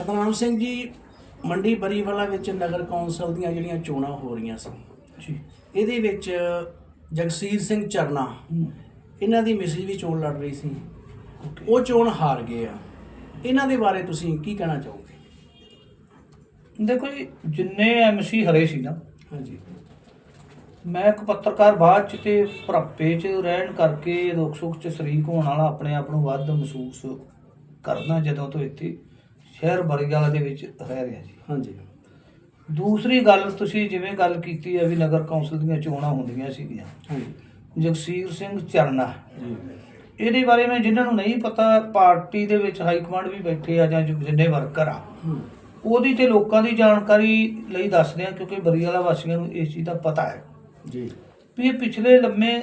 ਸਤਨਾਮ ਸਿੰਘ ਜੀ ਮੰਡੀ ਬਰੀਵਾਲਾ ਵਿੱਚ ਨਗਰ ਕੌਂਸਲ ਦੀਆਂ ਜਿਹੜੀਆਂ ਚੋਣਾਂ ਹੋ ਰਹੀਆਂ ਸੀ। ਜੀ। ਇਹਦੇ ਵਿੱਚ ਜਗਸੀਰ ਸਿੰਘ ਚਰਨਾ ਇਹਨਾਂ ਦੀ ਮਿਸਿਸ ਵੀ ਚੋਣ ਲੜ ਰਹੀ ਸੀ। ਉਹ ਚੋਣ ਹਾਰ ਗਏ ਆ। ਇਹਨਾਂ ਦੇ ਬਾਰੇ ਤੁਸੀਂ ਕੀ ਕਹਿਣਾ ਚਾਹੋਗੇ? ਦੇਖੋ ਜੀ ਜਿੰਨੇ ਐਮਸੀ ਹਰੇ ਸੀ ਨਾ ਹਾਂਜੀ। ਮੈਂ ਇੱਕ ਪੱਤਰਕਾਰ ਬਾਅਦ ਚ ਤੇ ਭਰਾਪੇ ਚ ਰਹਿਣ ਕਰਕੇ ਦੁੱਖ ਸੁੱਖ ਚ ਸ਼ਰੀਕ ਹੋਣ ਵਾਲਾ ਆਪਣੇ ਆਪ ਨੂੰ ਵੱਧ ਮਹਿਸੂਸ ਕਰਦਾ ਜਦੋਂ ਤੋਂ ਇੱਥੇ ਸ਼ਹਿਰ ਬਰੀਗਾਲਾ ਦੇ ਵਿੱਚ ਰਹਿ ਰਿਹਾ ਜੀ। ਹਾਂਜੀ। ਦੂਸਰੀ ਗੱਲ ਤੁਸੀਂ ਜਿਵੇਂ ਗੱਲ ਕੀਤੀ ਹੈ ਵੀ ਨਗਰ ਕੌਂਸਲ ਦੀਆਂ ਚੋਣਾਂ ਹੁੰਦੀਆਂ ਸੀਗੀਆਂ। ਹਾਂਜੀ। ਜਗਸੀਰ ਸਿੰਘ ਚਰਨਾ ਜੀ। ਇਹਦੇ ਬਾਰੇ ਮੈਂ ਜਿਨ੍ਹਾਂ ਨੂੰ ਨਹੀਂ ਪਤਾ ਪਾਰਟੀ ਦੇ ਵਿੱਚ ਹਾਈ ਕਮਾਂਡ ਵੀ ਬੈਠੇ ਆ ਜਾਂ ਜਿੰਨੇ ਵਰਕਰ ਆ। ਉਹਦੀ ਤੇ ਲੋਕਾਂ ਦੀ ਜਾਣਕਾਰੀ ਲਈ ਦੱਸਦੇ ਆ ਕਿਉਂਕਿ ਬਰੀਵਾਲਾ ਵਾਸੀਆਂ ਨੂੰ ਇਸ ਚੀਜ਼ ਦਾ ਪਤਾ ਹੈ। ਜੀ। ਵੀ ਇਹ ਪਿਛਲੇ ਲੰਮੇ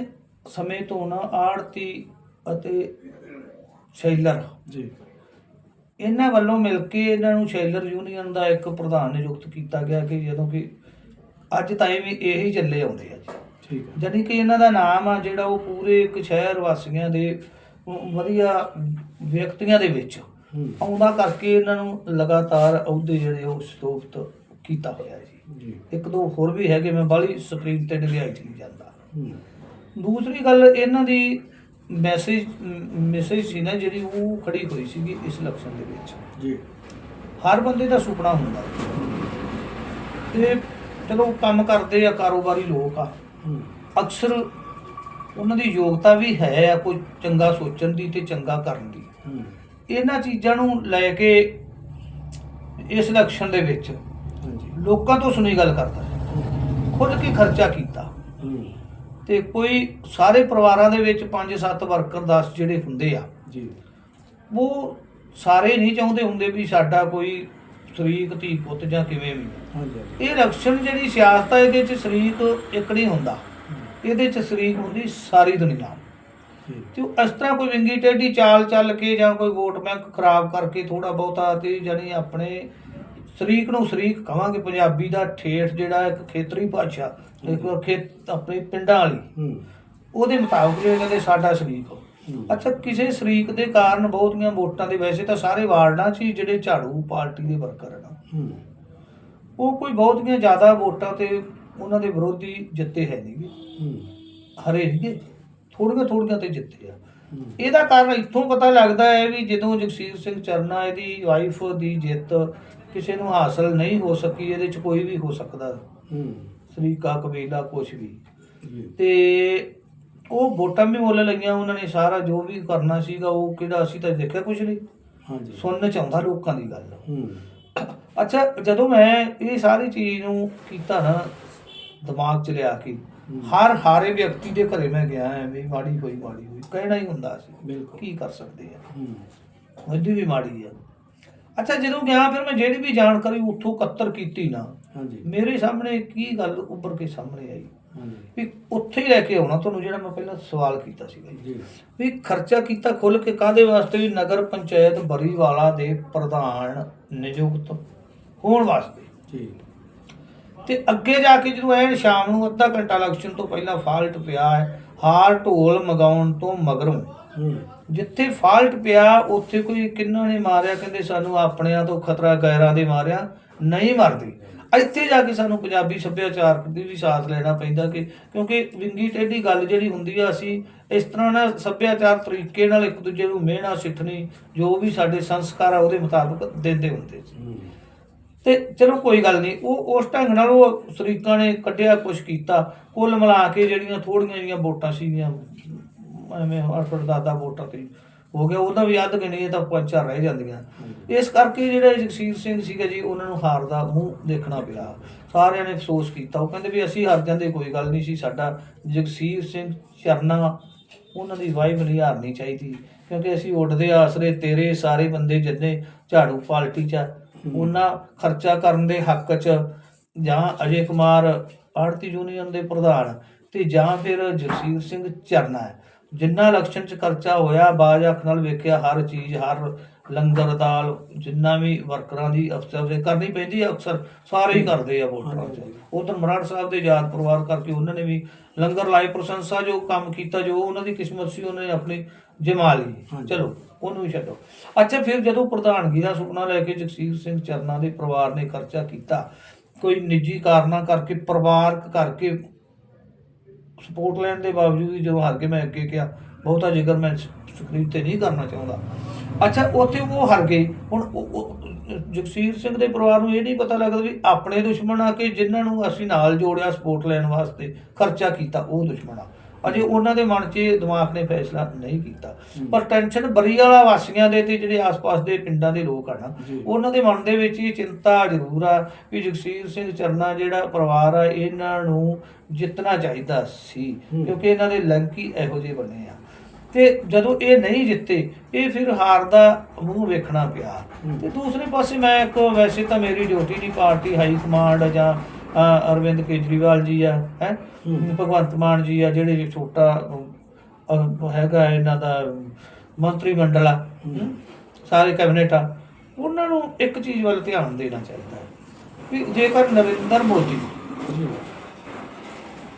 ਸਮੇਂ ਤੋਂ ਨਾ ਆੜਤੀ ਅਤੇ ਸ਼ੈਲਰ ਜੀ। ਇਹਨਾਂ ਵੱਲੋਂ ਮਿਲ ਕੇ ਇਹਨਾਂ ਨੂੰ ਸ਼ੈਲਰ ਯੂਨੀਅਨ ਦਾ ਇੱਕ ਪ੍ਰਧਾਨ ਨਿਯੁਕਤ ਕੀਤਾ ਗਿਆ ਕਿ ਜਦੋਂ ਕਿ ਅੱਜ ਤਾਈਂ ਵੀ ਇਹੀ ਚੱਲੇ ਆਉਂਦੇ ਆ ਜੀ। ਠੀਕ ਹੈ ਜਾਣੀ ਕਿ ਇਹਨਾਂ ਦਾ ਨਾਮ ਆ ਜਿਹੜਾ ਉਹ ਪੂਰੇ ਇੱਕ ਸ਼ਹਿਰ ਵਾਸੀਆਂ ਦੇ ਵਧੀਆ ਵਿਅਕਤੀਆਂ ਦੇ ਵਿੱਚ ਆਉਂਦਾ ਕਰਕੇ ਇਹਨਾਂ ਨੂੰ ਲਗਾਤਾਰ ਅਹੁਦੇ ਜਿਹੜੇ ਉਹ ਸਥਾਪਿਤ ਕੀਤਾ ਹੋਇਆ ਜੀ। ਇੱਕ ਦੋ ਹੋਰ ਵੀ ਹੈਗੇ ਮੈਂ ਬਾਹਲੀ ਸਕਰੀਨ ਤੇ ਡਿਗਾਈ ਨਹੀਂ ਜਾਂਦਾ। ਦੂਸਰੀ ਗੱਲ ਇਹਨਾਂ ਦੀ ਮੈਸੇਜ ਮੈਸੇਜ ਸੀ ਨਾ ਜਿਹੜੀ ਉਹ ਖੜੀ ਹੋਈ ਸੀਗੀ ਇਸ ਇਲੈਕਸ਼ਨ ਦੇ ਵਿੱਚ। ਜੀ। ਹਰ ਬੰਦੇ ਦਾ ਸੁਪਨਾ ਹੁੰਦਾ। ਤੇ ਚਲੋ ਕੰਮ ਕਰਦੇ ਆ ਕਾਰੋਬਾਰੀ ਲੋਕ ਆ। ਅਕਸਰ ਉਹਨਾਂ ਦੀ ਯੋਗਤਾ ਵੀ ਹੈ ਆ ਕੋਈ ਚੰਗਾ ਸੋਚਣ ਦੀ ਤੇ ਚੰਗਾ ਕਰਨ ਦੀ। ਇਹਨਾਂ ਚੀਜ਼ਾਂ ਨੂੰ ਲੈ ਕੇ ਇਸ ਇਲੈਕਸ਼ਨ ਦੇ ਵਿੱਚ ਲੋਕਾਂ ਤੋਂ ਸੁਣੀ ਗੱਲ ਕਰਦਾ। ਖੁੱਲ ਕੇ ਖਰਚਾ ਕੀਤਾ। ਤੇ ਕੋਈ ਸਾਰੇ ਪਰਿਵਾਰਾਂ ਦੇ ਵਿੱਚ 5-7 ਵਰਕਰ 10 ਜਿਹੜੇ ਹੁੰਦੇ ਆ। ਜੀ। ਉਹ ਸਾਰੇ ਨਹੀਂ ਚਾਹੁੰਦੇ ਹੁੰਦੇ ਵੀ ਸਾਡਾ ਕੋਈ ਸ਼ਰੀਕ ਧੀ ਪੁੱਤ ਜਾਂ ਕਿਵੇਂ ਵੀ। ਇਹ ਇਲੈਕਸ਼ਨ ਜਿਹੜੀ ਸਿਆਸਤ ਹੈ ਇਹਦੇ ਚ ਸ਼ਰੀਕ ਇੱਕ ਨਹੀਂ ਹੁੰਦਾ। ਇਹਦੇ ਚ ਸ਼ਰੀਕ ਹੁੰਦੀ ਸਾਰੀ ਦੁਨੀਆ। ਤੇ ਉਹ ਇਸ ਤਰ੍ਹਾਂ ਕੋਈ ਵਿੰਗੀ ਟੇਢੀ ਚਾਲ ਚੱਲ ਕੇ ਜਾਂ ਕੋਈ ਵੋਟ ਬੈਂਕ ਖਰਾਬ ਕਰਕੇ ਥੋੜਾ ਬਹੁਤਾ ਤੇ ਜਾਨੀ ਆਪਣੇ ਸ਼ਰੀਕ ਨੂੰ ਸ਼ਰੀਕ ਕਵਾਂਗੇ ਪੰਜਾਬੀ ਦਾ ਠੇਠ ਜਿਹੜਾ ਇੱਕ ਖੇਤਰੀ ਭਾਸ਼ਾ ਇੱਕ ਖੇਤ ਆਪਣੇ ਪਿੰਡਾਂ ਵਾਲੀ। ਉਹਦੇ ਮੁਤਾਬਕ ਇਹ ਕਹਿੰਦੇ ਸਾਡਾ ਸ਼ਰੀਕ। ਹੋ। ਅੱਛਾ ਕਿਸੇ ਸ਼ਰੀਕ ਦੇ ਕਾਰਨ ਬਹੁਤੀਆਂ ਵੋਟਾਂ ਦੇ ਵੈਸੇ ਤਾਂ ਸਾਰੇ ਵਾਰਡਾਂ 'ਚ ਜਿਹੜੇ ਝਾੜੂ ਪਾਰਟੀ ਦੇ ਵਰਕਰ ਹਨ ਉਹ ਕੋਈ ਬਹੁਤੀਆਂ ਜ਼ਿਆਦਾ ਵੋਟਾਂ ਤੇ ਉਹਨਾਂ ਦੇ ਵਿਰੋਧੀ ਜਿੱਤੇ ਹੈ ਨਹੀਂਗੇ ਹਰੇ ਨਹੀਂਗੇ ਥੋੜੀਆਂ ਥੋੜੀਆਂ ਤੇ ਜਿੱਤੇ ਆ। ਇਹਦਾ ਕਾਰਨ ਇੱਥੋਂ ਪਤਾ ਲੱਗਦਾ ਹੈ ਵੀ ਜਦੋਂ ਜਗਸੀਰ ਸਿੰਘ ਚਰਨਾ ਇਹਦੀ ਵਾਈਫ ਦੀ ਜਿੱਤ ਕਿਸੇ ਨੂੰ ਹਾਸਲ ਨਹੀਂ ਹੋ ਸਕੀ ਇਹਦੇ 'ਚ ਕੋਈ ਵੀ ਹੋ ਸਕਦਾ। ਹੂੰ। ਸਰੀਕਾ ਕਬੀਲਾ ਕੁਝ ਵੀ। ਤੇ ਉਹ ਵੋਟਾਂ ਵੀ ਮੁੱਲ ਲਈਆਂ ਉਹਨਾਂ ਨੇ ਸਾਰਾ ਜੋ ਵੀ ਕਰਨਾ ਸੀਗਾ ਉਹ ਕਿਹੜਾ ਅਸੀਂ ਤਾਂ ਦੇਖਿਆ ਕੁਝ ਨਹੀਂ। ਹਾਂਜੀ। ਸੁਣਨ ਚ ਆਉਂਦਾ ਲੋਕਾਂ ਦੀ ਗੱਲ। ਹੂੰ। ਅੱਛਾ ਜਦੋਂ ਮੈਂ ਇਹ ਸਾਰੀ ਚੀਜ਼ ਨੂੰ ਕੀਤਾ ਨਾ ਦਿਮਾਗ 'ਚ ਲਿਆ ਕੇ। ਹਰ ਹਾਰੇ ਵਿਅਕਤੀ ਦੇ ਘਰੇ ਮੈਂ ਗਿਆ ਐਵੇਂ ਮਾੜੀ ਹੋਈ ਮਾੜੀ ਹੋਈ ਕਹਿਣਾ ਹੀ ਹੁੰਦਾ ਸੀ। ਬਿਲਕੁਲ। ਕੀ ਕਰ ਸਕਦੇ ਆ? ਹੂੰ। ਉਹਦੀ ਵੀ ਮਾੜੀ ਆ। ਅੱਛਾ ਜਦੋਂ ਗਿਆ ਫਿਰ ਮੈਂ ਜਿਹੜੀ ਵੀ ਜਾਣਕਾਰੀ ਉੱਥੋਂ ਇਕੱਤਰ ਕੀਤੀ ਨਾ ਹਾਂਜੀ। ਮੇਰੇ ਸਾਹਮਣੇ ਕੀ ਗੱਲ ਉੱਭਰ ਕੇ ਸਾਹਮਣੇ ਆਈ? ਹਾਂਜੀ। ਵੀ ਉੱਥੇ ਹੀ ਲੈ ਕੇ ਆਉਣਾ ਤੁਹਾਨੂੰ ਜਿਹੜਾ ਮੈਂ ਪਹਿਲਾਂ ਸਵਾਲ ਕੀਤਾ ਸੀਗਾ ਜੀ। ਵੀ ਖਰਚਾ ਕੀਤਾ ਖੁੱਲ ਕੇ ਕਾਦੇ ਵਾਸਤੇ? ਵੀ ਨਗਰ ਪੰਚਾਇਤ ਬਰੀਵਾਲਾ ਦੇ ਪ੍ਰਧਾਨ ਨਿਯੁਕਤ ਹੋਣ ਵਾਸਤੇ। ਜੀ। ਤੇ ਅੱਗੇ ਜਾ ਕੇ ਜਦੋਂ ਐਨ ਸ਼ਾਮ ਨੂੰ ਅੱਧਾ ਘੰਟਾ ਇਲੈਕਸ਼ਨ ਤੋਂ ਪਹਿਲਾਂ ਫਾਲਟ ਪਿਆ ਹੈ ਹਾਰ ਢੋਲ ਮਗਾਉਣ ਤੋਂ ਮਗਰੋਂ। ਜਿੱਥੇ ਫਾਲਟ ਪਿਆ ਉੱਥੇ ਕੋਈ ਕਿੰਨਾ ਨੇ ਮਾਰਿਆ ਕਹਿੰਦੇ ਸਾਨੂੰ ਆਪਣਿਆਂ ਤੋਂ ਖਤਰਾ ਗੈਰਾਂ ਦੇ ਮਾਰਿਆ ਨਹੀਂ ਮਰਦੇ। ਇੱਥੇ ਜਾ ਕੇ ਸਾਨੂੰ ਪੰਜਾਬੀ ਸੱਭਿਆਚਾਰ ਦੀ ਵੀ ਸਾਥ ਲੈਣਾ ਪੈਂਦਾ ਕਿ ਕਿਉਂਕਿ ਵਿੰਗੀ ਟੇਢੀ ਗੱਲ ਜਿਹੜੀ ਹੁੰਦੀ ਆ ਅਸੀਂ ਇਸ ਤਰ੍ਹਾਂ ਨਾਲ ਸੱਭਿਆਚਾਰ ਤਰੀਕੇ ਨਾਲ ਇੱਕ ਦੂਜੇ ਨੂੰ ਮਿਹਣਾ ਸਿੱਠਣੀ ਜੋ ਵੀ ਸਾਡੇ ਸੰਸਕਾਰ ਆ ਉਹਦੇ ਮੁਤਾਬਕ ਦਿੰਦੇ ਹੁੰਦੇ ਸੀ। ਤੇ ਚਲੋ ਕੋਈ ਗੱਲ ਨਹੀਂ ਉਹ ਉਸ ਢੰਗ ਨਾਲ ਉਹ ਸ਼ਰੀਕਾਂ ਨੇ ਕੱਢਿਆ ਕੁਛ ਕੀਤਾ। ਕੁੱਲ ਮਿਲਾ ਕੇ ਜਿਹੜੀਆਂ ਥੋੜੀਆਂ ਜੀਆਂ ਵੋਟਾਂ ਸੀਗੀਆਂ ਐਵੇਂ ਅਠ ਦਾਦਾ ਵੋਟਰ ਤੇ ਹੋ ਗਿਆ ਉਹਦਾ ਵੀ ਅੱਧ ਗਿਣੀ ਇਹ ਤਾਂ ਪੰਜ ਚਾਰ ਰਹਿ ਜਾਂਦੀਆਂ। ਇਸ ਕਰਕੇ ਜਿਹੜਾ ਜਗਸੀਰ ਸਿੰਘ ਸੀਗਾ ਜੀ ਉਹਨਾਂ ਨੂੰ ਹਾਰ ਦਾ ਮੂੰਹ ਦੇਖਣਾ ਪਿਆ। ਸਾਰਿਆਂ ਨੇ ਅਫਸੋਸ ਕੀਤਾ। ਉਹ ਕਹਿੰਦੇ ਵੀ ਅਸੀਂ ਹਾਰ ਜਾਂਦੇ ਕੋਈ ਗੱਲ ਨਹੀਂ ਸੀ ਸਾਡਾ ਜਗਸੀਰ ਸਿੰਘ ਚਰਨਾ ਉਹਨਾਂ ਦੀ ਵਾਈਫ ਨਹੀਂ ਹਾਰਨੀ ਚਾਹੀਦੀ ਕਿਉਂਕਿ ਅਸੀਂ ਉੱਡਦੇ ਆਸਰੇ ਤੇਰੇ ਸਾਰੇ ਬੰਦੇ ਜਿੰਨੇ ਝਾੜੂ ਪਾਲਟੀ ਚ ਆ, ਉਹਨਾਂ ਖਰਚਾ ਕਰਨ ਦੇ ਹੱਕ ਚ ਜਾਂ ਅਜੇ ਕੁਮਾਰ ਆੜਤੀ ਯੂਨੀਅਨ ਦੇ ਪ੍ਰਧਾਨ ਤੇ ਜਾਂ ਫਿਰ ਜਗਸੀਰ ਸਿੰਘ ਚਰਨਾ ਹੈ। ਜਿੰਨਾ ਇਲੈਕਸ਼ਨ ਚ ਖਰਚਾ ਹੋਇਆ ਬਾਜ ਅੱਖ ਨਾਲ ਵੇਖਿਆ ਹਰ ਚੀਜ਼ ਹਰ ਲੰਗਰ ਦਾਲ ਜਿੰਨਾ ਵੀ ਵਰਕਰਾਂ ਦੀ ਅਫਸਰ ਦੇ ਕਰਨੀ ਪੈਂਦੀ ਆ ਅਕਸਰ ਸਾਰੇ ਹੀ ਕਰਦੇ ਆ ਵੋਟਰਾਂ 'ਚ। ਉਧਰ ਮਰਾੜ ਸਾਹਿਬ ਦੇ ਯਾਦ ਪਰਿਵਾਰ ਕਰਕੇ ਉਹਨਾਂ ਨੇ ਵੀ ਲੰਗਰ ਲਾਈ ਪ੍ਰਸ਼ੰਸਾ ਜੋ ਕੰਮ ਕੀਤਾ ਜੋ ਉਹਨਾਂ ਦੀ ਕਿਸਮਤ ਸੀ ਉਹਨੇ ਆਪਣੀ ਜਮਾ ਲਈ। ਚਲੋ ਉਹਨੂੰ ਵੀ ਛੱਡੋ। ਅੱਛਾ ਫਿਰ ਜਦੋਂ ਪ੍ਰਧਾਨਗੀ ਦਾ ਸੁਪਨਾ ਲੈ ਕੇ ਜਗਸੀਰ ਸਿੰਘ ਚਰਨਾ ਦੇ ਪਰਿਵਾਰ ਨੇ ਖਰਚਾ ਕੀਤਾ ਕੋਈ ਨਿੱਜੀ ਕਾਰਨਾਂ ਕਰਕੇ ਪਰਿਵਾਰਕ ਕਰਕੇ ਸਪੋਰਟ ਲੈਣ ਦੇ ਬਾਵਜੂਦ ਵੀ ਜਦੋਂ ਹਾਰ ਕੇ ਮੈਂ ਅੱਗੇ ਕਿਹਾ, ਬਹੁਤਾ ਜ਼ਿਕਰ ਮੈਂ ਸਕਰੀਨ ਤੇ ਨਹੀਂ ਕਰਨਾ ਚਾਹੁੰਦਾ। ਅੱਛਾ, ਉੱਥੇ ਉਹ ਹਾਰ ਗਏ। ਹੁਣ ਜਗਸੀਰ ਸਿੰਘ ਦੇ ਪਰਿਵਾਰ ਨੂੰ ਇਹ ਨਹੀਂ ਪਤਾ ਲੱਗਦਾ ਵੀ ਆਪਣੇ ਦੁਸ਼ਮਣ ਆ ਕਿ ਜਿਨ੍ਹਾਂ ਨੂੰ ਅਸੀਂ ਨਾਲ ਜੋੜਿਆ ਸਪੋਰਟ ਲੈਣ ਵਾਸਤੇ ਖਰਚਾ ਕੀਤਾ, ਉਹ ਦੁਸ਼ਮਣ ਆ। ਅਜੇ ਉਹਨਾਂ ਦੇ ਮਨ 'ਚ ਦਿਮਾਗ ਨੇ ਫੈਸਲਾ ਨਹੀਂ ਕੀਤਾ ਪਰ ਟੈਨਸ਼ਨ ਬਰੀਵਾਲਾ ਵਾਸੀਆਂ ਦੇ ਤੇ ਜਿਹੜੇ ਆਸ-ਪਾਸ ਦੇ ਪਿੰਡਾਂ ਦੇ ਲੋਕ ਆ ਨਾ। ਉਹਨਾਂ ਦੇ ਮਨ ਦੇ ਵਿੱਚ ਇਹ ਚਿੰਤਾ ਜ਼ਰੂਰ ਆ ਵੀ ਜਗਸੀਰ ਸਿੰਘ ਚਰਨਾ ਜਿਹੜਾ ਪਰਿਵਾਰ ਆ ਇਹਨਾਂ ਨੂੰ ਜਿੱਤਣਾ ਚਾਹੀਦਾ ਸੀ। ਕਿਉਂਕਿ ਇਹਨਾਂ ਦੇ ਲਿੰਕ ਇਹੋ ਜਿਹੇ ਬਣੇ ਆ ਤੇ ਜਦੋਂ ਇਹ ਨਹੀਂ ਜਿੱਤੇ ਇਹ ਫਿਰ ਹਾਰ ਦਾ ਮੂੰਹ ਵੇਖਣਾ ਪਿਆ। ਤੇ ਦੂਸਰੇ ਪਾਸੇ ਮੈਂ ਇੱਕ ਵੈਸੇ ਤਾਂ ਮੇਰੀ ਡਿਊਟੀ ਨਹੀਂ ਪਾਰਟੀ ਹਾਈ ਕਮਾਂਡ ਜਾਂ ਅਰਵਿੰਦ ਕੇਜਰੀਵਾਲ ਜੀ ਆ ਹੈ। ਭਗਵੰਤ ਮਾਨ ਜੀ ਆ ਜਿਹੜੇ ਛੋਟਾ ਹੈਗਾ ਇਹਨਾਂ ਦਾ ਮੰਤਰੀ ਮੰਡਲ ਆ। ਸਾਰੇ ਕੈਬਨਿਟ ਆ ਉਹਨਾਂ ਨੂੰ ਇੱਕ ਚੀਜ਼ ਵੱਲ ਧਿਆਨ ਦੇਣਾ ਚਾਹੀਦਾ ਹੈ ਵੀ ਜੇਕਰ ਨਰਿੰਦਰ ਮੋਦੀ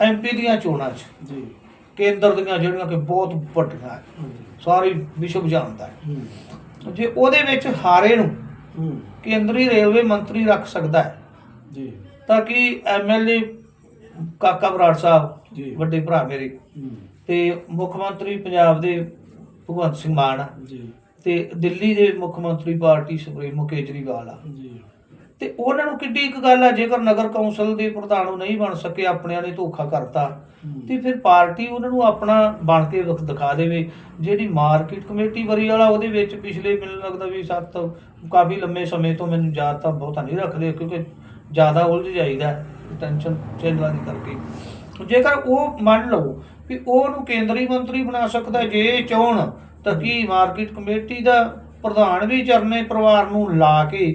ਐਮਪੀ ਦੀਆਂ ਚੋਣਾਂ 'ਚ ਜੀ। ਕੇਂਦਰ ਦੀਆਂ ਜਿਹੜੀਆਂ ਕਿ ਬਹੁਤ ਵੱਡੀਆਂ ਸਾਰੀ ਵਿਸ਼ਵ ਜਾਣਦਾ ਹੈ ਜੇ ਉਹਦੇ ਵਿੱਚ ਹਾਰੇ ਨੂੰ ਕੇਂਦਰੀ ਰੇਲਵੇ ਮੰਤਰੀ ਰੱਖ ਸਕਦਾ ਹੈ ਜੀ। ਤਾਂ ਕਿ ਐਮਐਲਏ ਕਾਕਾ ਬਰਾੜ ਸਾਹਿਬ ਜੀ। ਵੱਡੇ ਭਰਾ ਮੇਰੇ ਤੇ ਮੁੱਖ ਮੰਤਰੀ ਪੰਜਾਬ ਦੇ ਭਗਵੰਤ ਸਿੰਘ ਮਾਨ ਜੀ। ਤੇ ਦਿੱਲੀ ਦੇ ਮੁੱਖ ਮੰਤਰੀ ਪਾਰਟੀ ਸੁਪਰੀਮੋ ਕੇਜਰੀਵਾਲ ਆ। ਜੀ। ਤੇ ਉਹਨਾਂ ਨੂੰ ਕਿੱਡੀ ਇੱਕ ਗੱਲ ਆ ਜੇਕਰ ਨਗਰ ਕੌਂਸਲ ਦੇ ਪ੍ਰਧਾਨ ਉਹ ਨਹੀਂ ਬਣ ਸਕੇ ਆਪਣਿਆਂ ਨੇ ਧੋਖਾ ਕਰਤਾ। ਤੇ ਫਿਰ ਪਾਰਟੀ ਉਹਨਾਂ ਨੂੰ ਆਪਣਾ ਬਣ ਕੇ ਦਿਖਾ ਦੇਵੇ। ਜਿਹੜੀ ਮਾਰਕੀਟ ਕਮੇਟੀ ਬਰੀ ਵਾਲਾ ਉਹਦੇ ਵਿੱਚ ਪਿਛਲੇ ਮੈਨੂੰ ਲੱਗਦਾ ਵੀ ਸੱਤ ਕਾਫੀ ਲੰਮੇ ਸਮੇਂ ਤੋਂ ਮੈਨੂੰ ਯਾਦ ਤਾਂ ਬਹੁਤਾ ਨਹੀਂ ਰੱਖਦੇ ਕਿਉਂਕਿ ਜ਼ਿਆਦਾ ਉਲਝ ਜਾਈਦਾ ਟੈਨਸ਼ਨ ਚੈਨਲਾਂ ਦੀ ਕਰਕੇ। ਜੇਕਰ ਉਹ ਮੰਨ ਲਓ ਵੀ ਉਹਨੂੰ ਕੇਂਦਰੀ ਮੰਤਰੀ ਬਣਾ ਸਕਦਾ, ਜੇ ਇਹ ਚਾਹਣ ਤਾਂ ਕੀ ਮਾਰਕੀਟ ਕਮੇਟੀ ਦਾ ਪ੍ਰਧਾਨ ਵੀ ਚਰਨੇ ਪਰਿਵਾਰ ਨੂੰ ਲਾ ਕੇ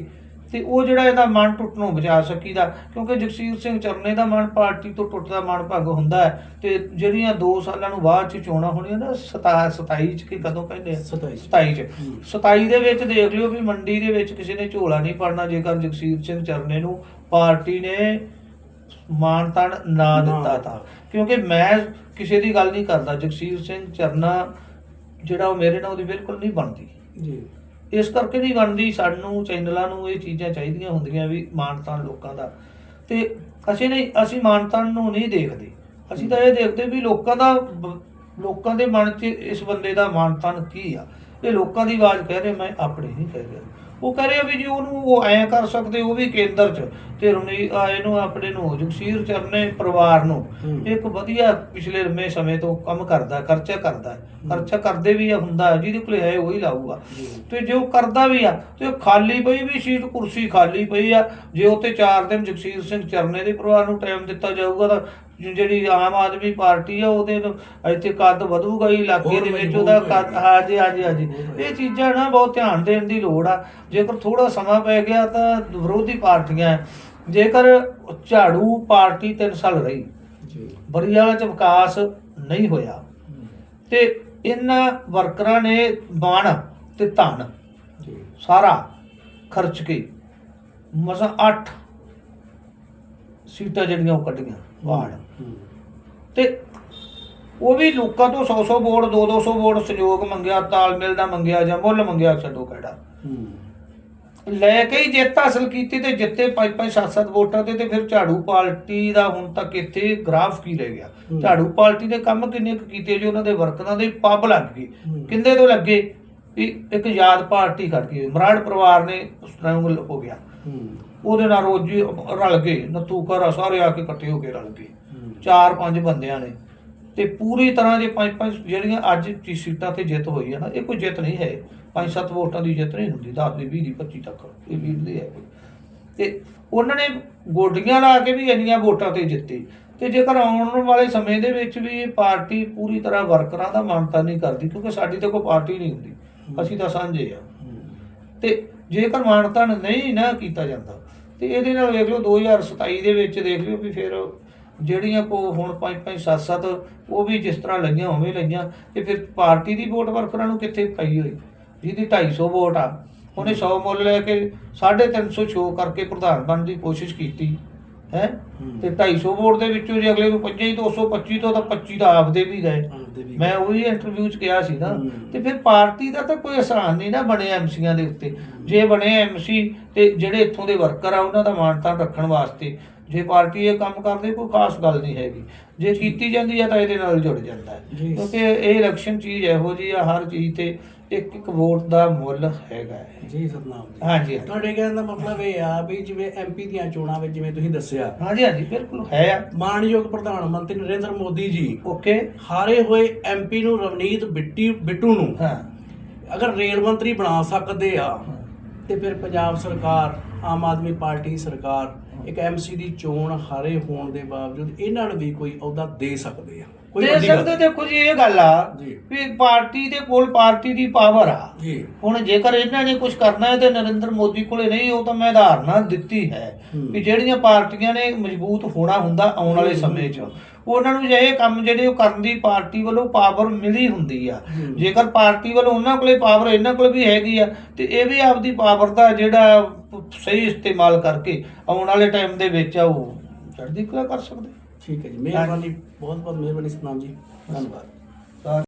ਤੇ ਉਹ ਜਿਹੜਾ ਇਹਦਾ ਮਨ ਟੁੱਟਣੋਂ ਬਚਾ ਸਕੀਦਾ ਕਿਉਂਕਿ ਜਗਸੀਰ ਸਿੰਘ ਚਰਨੇ ਦਾ ਮਨ ਪਾਰਟੀ ਤੋਂ ਟੁੱਟਦਾ ਮਨ ਭੰਗ ਹੁੰਦਾ ਹੈ ਤੇ ਜਿਹੜੀਆਂ 2 ਸਾਲਾਂ ਨੂੰ ਬਾਅਦ ਚ ਚੋਣਾਂ ਹੋਣੀਆਂ ਨਾ 27 ਚ ਕਿ ਕਦੋਂ ਕਹਿੰਦੇ ਆ? 27 27 ਚ। ਹੂੰ। 27 ਦੇ ਵਿੱਚ ਦੇਖ ਲਿਓ ਵੀ ਮੰਡੀ ਦੇ ਵਿੱਚ ਕਿਸੇ ਨੇ ਝੋਲਾ ਨਹੀਂ ਪੜਨਾ ਜੇਕਰ ਜਗਸੀਰ ਸਿੰਘ ਚਰਨੇ ਨੂੰ ਪਾਰਟੀ ਨੇ ਮਾਨ ਤਾਣ ਨਾ। ਦਿੱਤਾ। ਤਾਂ। ਕਿਉਂਕਿ ਮੈਂ ਕਿਸੇ ਦੀ ਗੱਲ ਨਹੀਂ ਕਰਦਾ ਜਗਸੀਰ ਸਿੰਘ ਚਰਨਾ ਜਿਹੜਾ ਉਹ ਮੇਰੇ ਨਾਲ ਉਹਦੀ ਬਿਲਕੁਲ ਨਹੀਂ ਬਣਦੀ। ਜੀ। ਇਸ ਕਰਕੇ ਨਹੀਂ ਬਣਦੀ ਸਾਨੂੰ ਚੈਨਲਾਂ ਨੂੰ ਇਹ ਚੀਜ਼ਾਂ ਚਾਹੀਦੀਆਂ ਹੁੰਦੀਆਂ ਵੀ ਮਾਨਤਾਨ ਲੋਕਾਂ ਦਾ। ਤੇ ਅਸੀਂ ਨਹੀਂ ਅਸੀਂ ਮਾਨਤਾਨ ਨੂੰ ਨਹੀਂ ਦੇਖਦੇ। ਅਸੀਂ ਤਾਂ ਇਹ ਦੇਖਦੇ ਵੀ ਲੋਕਾਂ ਦਾ ਲੋਕਾਂ ਦੇ ਮਨ 'ਚ ਇਸ ਬੰਦੇ ਦਾ ਮਾਨਤਾਨ ਕੀ ਆ? ਇਹ ਲੋਕਾਂ ਦੀ ਆਵਾਜ਼ ਕਹਿ ਰਹੇ ਮੈਂ ਆਪਣੀ ਨਹੀਂ ਕਹਿ ਰਿਹਾ। ਉਹ ਕਹਿ ਰਿਹਾ ਵੀ ਜੀ ਉਹਨੂੰ ਉਹ ਐਂ ਕਰ ਸਕਦੇ ਉਹ ਵੀ ਕੇਂਦਰ 'ਚ। ਤੇ ਰੁਨੀ ਆ ਇਹਨੂੰ ਆਪਣੇ ਨੂੰ ਜਗਸੀਰ ਚਰਨੇ ਪਰਿਵਾਰ ਨੂੰ। ਇੱਕ ਵਧੀਆ ਪਿਛਲੇ ਲੰਮੇ ਸਮੇਂ ਤੋਂ ਕੰਮ ਕਰਦਾ ਖਰਚਾ ਕਰਦਾ। ਖਰਚਾ ਕਰਦੇ ਵੀ ਆ ਹੁੰਦਾ ਜਿਹਦੇ ਕੋਲੇ ਹੈ ਉਹੀ ਲਾਊਗਾ। ਤੇ ਜੇ ਉਹ ਕਰਦਾ ਵੀ ਆ ਤੇ ਖਾਲੀ ਪਈ ਵੀ ਸੀਟ ਕੁਰਸੀ ਖਾਲੀ ਪਈ ਆ ਜੇ ਉੱਤੇ 4 ਦਿਨ ਜਗਸੀਰ ਸਿੰਘ ਚਰਨੇ ਦੇ ਪਰਿਵਾਰ ਨੂੰ ਟਾਈਮ ਦਿੱਤਾ ਜਾਊਗਾ ਤਾਂ ਜਿਹੜੀ ਆਮ ਆਦਮੀ ਪਾਰਟੀ ਆ ਉਹਦੇ ਇੱਥੇ ਕੱਦ ਵਧੂਗਾ ਹੀ ਇਲਾਕੇ ਦੇ ਵਿੱਚ ਉਹਦਾ ਕੱਦ। ਹਾਂਜੀ ਹਾਂਜੀ ਹਾਂਜੀ। ਇਹ ਚੀਜ਼ਾਂ ਨਾ ਬਹੁਤ ਧਿਆਨ ਦੇਣ ਦੀ ਲੋੜ ਆ ਜੇਕਰ ਥੋੜਾ ਸਮਾਂ ਪੈ ਗਿਆ ਤਾਂ ਵਿਰੋਧੀ ਪਾਰਟੀਆਂ। ਜੇਕਰ ਝਾੜੂ ਪਾਰਟੀ 3 ਸਾਲ ਰਹੀ ਜੀ ਬਰੀਆਲਾ ਚ ਵਿਕਾਸ ਨਹੀਂ ਹੋਇਆ। ਤੇ ਇਹਨਾਂ ਵਰਕਰਾਂ ਨੇ ਬਾਣ ਤੇ ਧਨ ਸਾਰਾ ਖਰਚ ਕੇ ਮਸਾਂ 8 ਸੀਟਾਂ ਜਿਹੜੀਆਂ ਉਹ ਕੱਢੀਆਂ ਵਾਰਡ। ਤੇ ਉਹ ਵੀ ਲੋਕਾਂ ਤੋਂ 100-100 ਵੋਟ 2-200 ਵੋਟ ਸਹਿਯੋਗ ਮੰਗਿਆ ਤਾਲਮੇਲ ਦਾ ਮੰਗਿਆ ਜਾਂ ਮੁੱਲ ਮੰਗਿਆ ਛੱਡੋ ਕਿਹੜਾ। ਹੂੰ। ਲੈ ਕੇ ਹੀ ਜਿੱਤ ਹਾਸਲ ਕੀਤੀ ਤੇ ਜਿੱਤੇ 5-5 7-7 ਵੋਟਾਂ ਤੇ ਤੇ ਫਿਰ ਝਾੜੂ ਪਾਰਟੀ ਦਾ ਹੁਣ ਤੱਕ ਇੱਥੇ ਗ੍ਰਾਫ ਕੀ ਰਹਿ ਗਿਆ। ਝਾੜੂ ਪਾਰਟੀ ਦੇ ਕੰਮ ਕਿੰਨੇ ਕੁ ਕੀਤੇ ਜੋ ਉਹਨਾਂ ਦੇ ਵਰਕਰਾਂ ਦੇ? ਪੱਬ ਲੱਗ ਗਈ। ਕਿੰਦੇ ਤੋਂ ਲੱਗੇ? ਵੀ ਇੱਕ ਯਾਦ ਪਾਰਟੀ ਖੜ ਗਈ। ਮਰਾੜ ਪਰਿਵਾਰ ਨੇ ਸਟਰੋਂਗ ਹੋ ਗਿਆ। ਉਹਦੇ ਨਾਲ ਰੋਜੀ ਰਲ ਗਏ। ਨੱਥੂ ਘਰ ਸਾਰੇ ਆ ਕੇ ਇਕੱਠੇ ਹੋ ਕੇ ਰਲ ਗਏ। ਚਾਰ ਪੰਜ ਬੰਦਿਆਂ ਨੇ। ਤੇ ਪੂਰੀ ਤਰ੍ਹਾਂ ਜੇ ਪੰਜ ਪੰਜ ਜਿਹੜੀਆਂ ਅੱਜ ਸੀਟਾਂ ਤੇ ਜਿੱਤ ਹੋਈ ਹੈ ਨਾ ਇਹ ਕੋਈ ਜਿੱਤ ਨਹੀਂ ਹੈ। ਪੰਜ ਸੱਤ ਵੋਟਾਂ ਦੀ ਜਿੱਤ ਨਹੀਂ ਹੁੰਦੀ 10 ਦੀ 20 ਦੀ 25 ਤੱਕ। ਇਹ ਵੀ ਦੀ ਹੈ ਤੇ ਉਹਨਾਂ ਨੇ ਗੋਡੀਆਂ ਲਾ ਕੇ ਵੀ ਇੰਨੀਆਂ ਵੋਟਾਂ ਤੇ ਜਿੱਤੇ। ਤੇ ਜੇਕਰ ਆਉਣ ਵਾਲੇ ਸਮੇਂ ਦੇ ਵਿੱਚ ਵੀ ਇਹ ਪਾਰਟੀ ਪੂਰੀ ਤਰ੍ਹਾਂ ਵਰਕਰਾਂ ਦਾ ਮਾਨਤਾ ਨਹੀਂ ਕਰਦੀ ਕਿਉਂਕਿ ਸਾਡੀ ਤਾਂ ਕੋਈ ਪਾਰਟੀ ਨਹੀਂ ਹੁੰਦੀ। ਅਸੀਂ ਤਾਂ ਸਾਂਝੇ ਆ। ਤੇ ਜੇਕਰ ਮਾਨਤਾ ਨਹੀਂ ਨਾ ਕੀਤਾ ਜਾਂਦਾ ਤੇ ਇਹਦੇ ਨਾਲ ਵੇਖ ਲਓ 2027 ਦੇ ਵਿੱਚ ਦੇਖ ਲਿਓ ਵੀ ਫਿਰ ਜਿਹੜੀਆਂ ਕੋ ਹੁਣ 5 5 7 7 ਉਹ ਵੀ ਜਿਸ ਤਰ੍ਹਾਂ ਲਈਆਂ ਉਵੇਂ ਲਈਆਂ। ਤੇ ਫਿਰ ਪਾਰਟੀ ਦੀ ਵੋਟ ਵਰਕਰਾਂ ਨੂੰ ਕਿੱਥੇ ਪਈ ਹੋਈ? ਜਿਹਦੀ 250 ਵੋਟ ਆ। ਉਹਨੇ 100 ਮੁੱਲ ਲੈ ਕੇ 350 ਸ਼ੋ ਕਰਕੇ ਪ੍ਰਧਾਨ ਬਣਨ ਦੀ ਕੋਸ਼ਿਸ਼ ਕੀਤੀ ਹੈ? ਹੂੰ। ਤੇ 250 ਵੋਟ ਦੇ ਵਿੱਚੋਂ ਜੇ ਅਗਲੇ ਨੂੰ 25 ਤੋਂ 225 ਤੋਂ ਤਾਂ 25 ਤਾਂ ਆਪਦੇ ਵੀ ਗਏ। ਮੈਂ ਉਹੀ ਇੰਟਰਵਿਊ ਚ ਕਿਹਾ ਸੀ ਨਾ ਹੂੰ। ਤੇ ਫਿਰ ਪਾਰਟੀ ਦਾ ਤਾਂ ਕੋਈ ਆਸਾਨ ਨਹੀਂ ਨਾ ਬਣਿਆ ਐਮਸੀਆਂ ਦੇ ਉੱਤੇ। ਜੇ ਬਣੇ ਐਮਸੀ ਤੇ ਜਿਹੜੇ ਇੱਥੋਂ ਦੇ ਵਰਕਰ ਆ ਉਹਨਾਂ ਦਾ ਮਾਨਤਾ ਰੱਖਣ ਵਾਸਤੇ ਜੇ ਪਾਰਟੀ ਇਹ ਕੰਮ ਕਰਦੇ ਕੋਈ ਖਾਸ ਗੱਲ ਨਹੀਂ ਹੈਗੀ। ਜੇ ਕੀਤੀ ਜਾਂਦੀ ਹੈ ਤਾਂ ਇਹਦੇ ਨਾਲ ਜੁੜ ਜਾਂਦਾ ਹੈ। ਕਿਉਂਕਿ ਇਹ ਇਲੈਕਸ਼ਨ ਚੀਜ਼ ਇਹੋ ਜੀ ਆ ਹਰ ਚੀਜ਼ ਤੇ ਇੱਕ ਇੱਕ ਵੋਟ ਦਾ ਮੁੱਲ ਹੈਗਾ ਹੈ। ਜੀ ਸਤਨਾਮ ਜੀ। ਹਾਂਜੀ। ਤੁਹਾਡੇ ਕਹਿਣ ਦਾ ਮਤਲਬ ਇਹ ਆ ਵੀ ਜਿਵੇਂ ਐਮਪੀ ਦੀਆਂ ਚੋਣਾਂ ਵਿੱਚ ਜਿਵੇਂ ਤੁਸੀਂ ਦੱਸਿਆ। ਹਾਂਜੀ ਹਾਂਜੀ ਬਿਲਕੁਲ ਹੈ ਆ। ਮਾਨਯੋਗ ਪ੍ਰਧਾਨ ਮੰਤਰੀ ਨਰਿੰਦਰ ਮੋਦੀ ਜੀ ਓਕੇ। ਹਾਰੇ ਹੋਏ ਐਮਪੀ ਨੂੰ ਰਵਨੀਤ ਬਿੱਟੀ ਬਿੱਟੂ ਨੂੰ ਹਾਂ। ਅਗਰ ਰੇਲ ਮੰਤਰੀ ਬਣਾ ਸਕਦੇ ਆ ਤੇ ਫਿਰ ਪੰਜਾਬ ਸਰਕਾਰ ਆਮ ਆਦਮੀ ਪਾਰਟੀ ਸਰਕਾਰ ਇੱਕ ਐਮਸੀ ਦੀ ਚੋਣ ਹਾਰੇ ਹੋਣ ਦੇ ਬਾਵਜੂਦ ਇਹਨਾਂ ਨੂੰ ਵੀ ਕੋਈ ਅਹੁਦਾ ਦੇ ਸਕਦੇ ਆ। ਕੋਈ ਦੇ ਵੱਡੀ ਗੱਲ ਸਕਦੇ ਦੇਖੋ ਜੀ ਇਹ ਗੱਲ ਆ ਜੀ। ਵੀ ਪਾਰਟੀ ਦੇ ਕੋਲ ਪਾਰਟੀ ਦੀ ਪਾਵਰ ਆ। ਜੀ। ਹੁਣ ਜੇਕਰ ਇਹਨਾਂ ਨੇ ਕੁਝ ਕਰਨਾ ਹੈ ਤੇ ਨਰਿੰਦਰ ਮੋਦੀ ਕੋਲੇ ਨਹੀਂ ਉਹ ਤਾਂ ਮੈਂ ਉਦਾਹਰਨਾਂ ਦਿੱਤੀ ਹੈ ਹੂੰ। ਵੀ ਜਿਹੜੀਆਂ ਪਾਰਟੀਆਂ ਨੇ ਮਜ਼ਬੂਤ ਹੋਣਾ ਹੁੰਦਾ ਆਉਣ ਵਾਲੇ ਸਮੇਂ 'ਚ। ਉਹਨਾਂ ਨੂੰ ਜੇ ਇਹ ਕੰਮ ਜਿਹੜੇ ਉਹ ਕਰਨ ਦੀ ਪਾਰਟੀ ਵੱਲੋਂ ਪਾਵਰ ਮਿਲੀ ਹੁੰਦੀ ਆ। ਜੇਕਰ ਪਾਰਟੀ ਵੱਲੋਂ ਉਹਨਾਂ ਕੋਲੇ ਪਾਵਰ ਇਹਨਾਂ ਕੋਲ ਵੀ ਹੈਗੀ ਆ ਤੇ ਇਹ ਵੀ ਆਪਦੀ ਪਾਵਰ ਦਾ ਜਿਹੜਾ ਸਹੀ ਇਸਤੇਮਾਲ ਕਰਕੇ ਆਉਣ ਵਾਲੇ ਟਾਈਮ ਦੇ ਵਿੱਚ ਉਹ ਚੜ੍ਹਦੀ ਕਲਾ ਕਰ ਸਕਦੇ। ਠੀਕ ਹੈ ਜੀ ਮਿਹਰਬਾਨੀ ਬਹੁਤ ਬਹੁਤ ਮਿਹਰਬਾਨੀ ਸਤਨਾਮ ਜੀ। ਧੰਨਵਾਦ।